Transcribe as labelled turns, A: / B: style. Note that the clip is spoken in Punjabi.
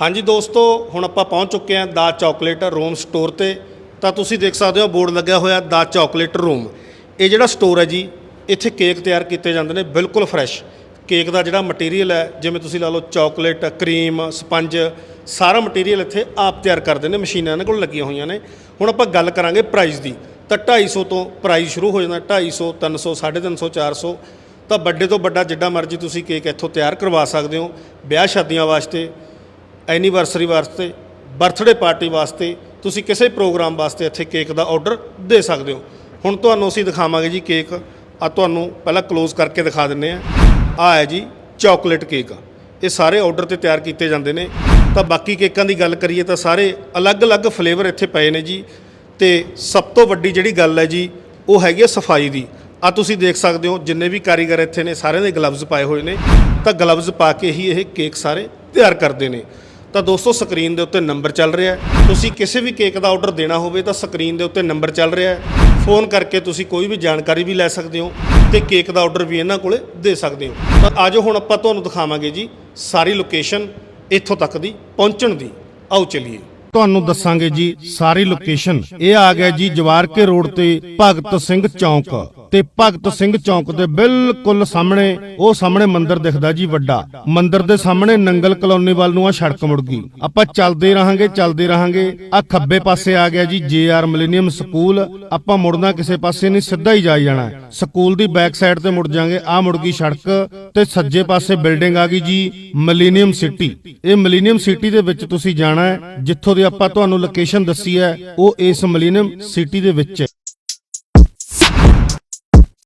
A: ਹਾਂਜੀ ਦੋਸਤੋ, ਹੁਣ ਆਪਾਂ ਪਹੁੰਚ ਚੁੱਕੇ ਹਾਂ ਦਾ ਚਾਕਲੇਟ ਰੂਮ ਸਟੋਰ ਤੇ। ਤਾਂ ਤੁਸੀਂ ਦੇਖ ਸਕਦੇ ਹੋ ਬੋਰਡ ਲੱਗਿਆ ਹੋਇਆ ਦਾ ਚਾਕਲੇਟ ਰੂਮ। ਇਹ ਜਿਹੜਾ ਸਟੋਰ ਹੈ ਜੀ, ਇੱਥੇ ਕੇਕ ਤਿਆਰ ਕੀਤੇ ਜਾਂਦੇ ਨੇ, ਬਿਲਕੁਲ ਫਰੈਸ਼। ਕੇਕ ਦਾ ਜਿਹੜਾ ਮਟੀਰੀਅਲ ਹੈ, ਜਿਵੇਂ ਤੁਸੀਂ ਲਾ ਲਓ ਚਾਕਲੇਟ, ਕਰੀਮ, ਸਪੰਜ, ਸਾਰਾ ਮਟੀਰੀਅਲ ਇੱਥੇ ਆਪ ਤਿਆਰ ਕਰਦੇ ਨੇ, ਮਸ਼ੀਨਾਂ ਇਹਨਾਂ ਕੋਲ ਲੱਗੀਆਂ ਹੋਈਆਂ ਨੇ। ਹੁਣ ਆਪਾਂ ਗੱਲ ਕਰਾਂਗੇ ਪ੍ਰਾਈਸ ਦੀ। ਤਾਂ 250 ਤੋਂ ਪ੍ਰਾਈਸ ਸ਼ੁਰੂ ਹੋ ਜਾਂਦਾ 250 300 350 400 ਤਾਂ ਵੱਡੇ ਤੋਂ ਵੱਡਾ ਜਿੱਡਾ ਮਰਜ਼ੀ ਤੁਸੀਂ ਕੇਕ ਇੱਥੋਂ ਤਿਆਰ ਕਰਵਾ ਸਕਦੇ ਹੋ, ਵਿਆਹ ਸ਼ਾਦੀਆਂ ਵਾਸਤੇ। ਐਨੀਵਰਸਰੀ ਵਾਸਤੇ, ਬਰਥਡੇ ਪਾਰਟੀ ਵਾਸਤੇ, ਤੁਸੀਂ ਕਿਸੇ ਪ੍ਰੋਗਰਾਮ ਵਾਸਤੇ ਇੱਥੇ ਕੇਕ ਦਾ ਆਰਡਰ ਦੇ ਸਕਦੇ ਹੋ। ਹੁਣ ਤੁਹਾਨੂੰ ਅਸੀਂ ਦਿਖਾਵਾਂਗੇ ਜੀ ਕੇਕ। ਆ ਤੁਹਾਨੂੰ ਪਹਿਲਾਂ ক্লোਜ਼ ਕਰਕੇ ਦਿਖਾ ਦਿੰਨੇ ਆ ਆ ਹੈ ਜੀ ਚਾਕਲੇਟ ਕੇਕ ਇਹ ਸਾਰੇ ਆਰਡਰ ਤੇ ਤਿਆਰ ਕੀਤੇ ਜਾਂਦੇ ਨੇ। ਤਾਂ ਬਾਕੀ ਕੇਕਾਂ ਦੀ ਗੱਲ ਕਰੀਏ ਤਾਂ ਸਾਰੇ ਅਲੱਗ-ਅਲੱਗ ਫਲੇਵਰ ਇੱਥੇ ਪਏ ਨੇ ਜੀ। ਤੇ ਸਭ ਤੋਂ ਵੱਡੀ ਜਿਹੜੀ ਗੱਲ ਹੈ ਜੀ, ਉਹ ਹੈਗੀ ਹੈ ਸਫ਼ਾਈ ਦੀ। ਆ ਤੁਸੀਂ ਦੇਖ ਸਕਦੇ ਹੋ, ਜਿੰਨੇ ਵੀ ਕਾਰੀਗਰ ਇੱਥੇ ਨੇ, ਸਾਰਿਆਂ ਦੇ ਗਲਵਜ਼ ਪਾਏ ਹੋਏ ਨੇ। ਤਾਂ ਗਲਵਜ਼ ਪਾ ਕੇ ਹੀ ਇਹ ਕੇਕ ਸਾਰੇ ਤਿਆਰ ਕਰਦੇ ਨੇ। ਤਾਂ ਦੋਸਤੋ, ਸਕਰੀਨ ਦੇ ਉੱਤੇ ਨੰਬਰ ਚੱਲ ਰਿਹਾ ਤੁਸੀਂ ਕਿਸੇ ਵੀ ਕੇਕ ਦਾ ਆਰਡਰ ਦੇਣਾ ਹੋਵੇ ਤਾਂ ਸਕਰੀਨ ਦੇ ਉੱਤੇ ਨੰਬਰ ਚੱਲ ਰਿਹਾ ਫੋਨ ਕਰਕੇ ਤੁਸੀਂ ਕੋਈ ਵੀ ਜਾਣਕਾਰੀ ਵੀ ਲੈ ਸਕਦੇ ਹੋ ਤੇ ਕੇਕ ਦਾ ਆਰਡਰ ਵੀ ਇਹਨਾਂ ਕੋਲੇ ਦੇ ਸਕਦੇ ਹੋ। ਤਾਂ ਆਜੋ ਹੁਣ ਆਪਾਂ ਤੁਹਾਨੂੰ ਦਿਖਾਵਾਂਗੇ ਜੀ ਸਾਰੀ ਲੋਕੇਸ਼ਨ ਇੱਥੋਂ ਤੱਕ ਦੀ ਪਹੁੰਚਣ ਦੀ। ਆਓ ਚਲਿਏ। ਤੁਹਾਨੂੰ ਦੱਸਾਂਗੇ ਜੀ ਸਾਰੀ ਲੋਕੇਸ਼ਨ ਇਹ ਆ ਗਿਆ ਜੀ ਜਵਾਰਕੇ ਰੋਡ ਤੇ ਭਗਤ ਸਿੰਘ ਚੌਂਕ। ਤੇ ਭਗਤ ਸਿੰਘ ਚੌਂਕ ਦੇ ਬਿਲਕੁਲ ਸਾਹਮਣੇ, ਉਹ ਸਾਹਮਣੇ ਮੰਦਿਰ ਦਿਖਦਾ ਜੀ ਵੱਡਾ। ਮੰਦਿਰ ਦੇ ਸਾਹਮਣੇ ਨੰਗਲ ਕਲੋਨੀ ਵੱਲ ਨੂੰ ਆ ਸੜਕ ਮੁੜ ਗਈ। ਆਪਾਂ ਚੱਲਦੇ ਰਹਾਂਗੇ ਚੱਲਦੇ ਰਹਾਂਗੇ। ਆ ਖੱਬੇ ਪਾਸੇ ਆ ਗਿਆ ਜੀ ਜੇਆਰ ਮਿਲੇਨੀਅਮ ਸਕੂਲ। ਆਪਾਂ ਮੁੜਨਾ ਕਿਸੇ ਪਾਸੇ ਨਹੀਂ, ਸਿੱਧਾ ਹੀ ਜਾਈ ਜਾਣਾ। ਸਕੂਲ ਦੀ ਬੈਕ ਸਾਈਡ ਤੇ ਮੁੜ ਜਾਾਂਗੇ ਆ ਮੁੜ ਗਈ ਸੜਕ ਤੇ ਸੱਜੇ ਪਾਸੇ ਬਿਲਡਿੰਗ ਆ ਗਈ ਜੀ ਮਿਲੇਨੀਅਮ ਸਿਟੀ। ਇਹ ਮਿਲੇਨੀਅਮ ਸਿਟੀ ਦੇ ਵਿੱਚ ਤੁਸੀਂ ਜਾਣਾ ਹੈ, ਜਿੱਥੋਂ ਦੀ ਆਪਾਂ ਤੁਹਾਨੂੰ ਲੋਕੇਸ਼ਨ ਦੱਸੀ ਹੈ, ਉਹ ਇਸ ਮਿਲੇਨੀਅਮ ਸਿਟੀ ਦੇ ਵਿੱਚ ਹੈ।